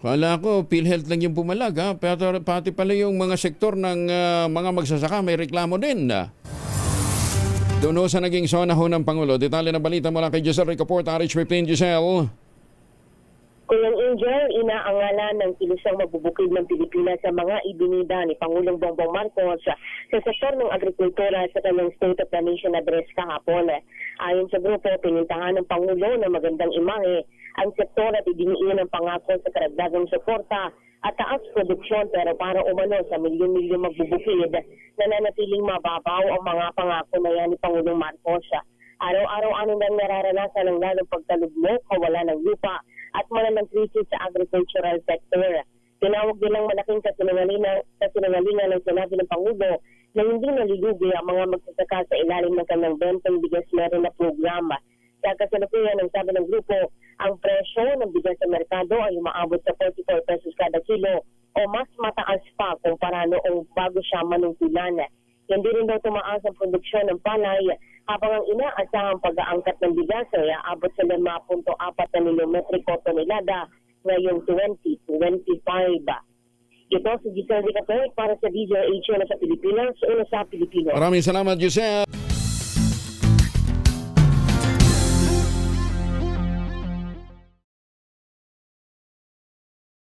Kala ko, PhilHealth lang yung pumalag ha. Pero pati pala yung mga sektor ng ah, mga magsasaka may reklamo din. ah. Doon sa naging zona ho ng Pangulo. Detalye na balita mula kay Giselle Ricaport, RH15 Giselle. Kuyang Angel, inaangalan ng kilusang magbubukid ng Pilipinas sa mga ibinida ni Pangulong Bongbong Marcos sa sektor ng agrikultura sa kanyang State of the Nation address kahapon. Ayon sa grupo, pinintahan ng Pangulo na magandang imahe ang sektor at idiniin ang pangako sa karagdagang suporta at taas produksyon pero para umano sa milyon-milyon magbubukid, nananatiling mababaw ang mga pangako na yan ni Pangulong Marcos. Araw-araw ano nang nararanasan ng lalong pagtalugmok, kawalan ng lupa at krisis sa agricultural sector. Tinawag nilang malaking kasinungalingan, kasinungalingan ng sinabi ng Pangulo na hindi nalilugi ang mga magsasaka sa ilalim ng kanyang bentong bigas meron na programa. Sa kasalukuyan ng sabi ng grupo, ang presyo ng bigas sa merkado ay umaabot sa 44 pesos kada kilo o mas mataas pa kumpara noong bago siya manungkulan. Hindi rin daw tumaas ang produksyon ng palay habang ang inaasahang pag-aangkat ng bigas ay aabot sa 5.4 na milometriko tonelada ngayong 2025. Ito si Giselle Ricapert para sa DJH na sa Pilipinas, una sa Pilipinas. Maraming salamat, Giselle.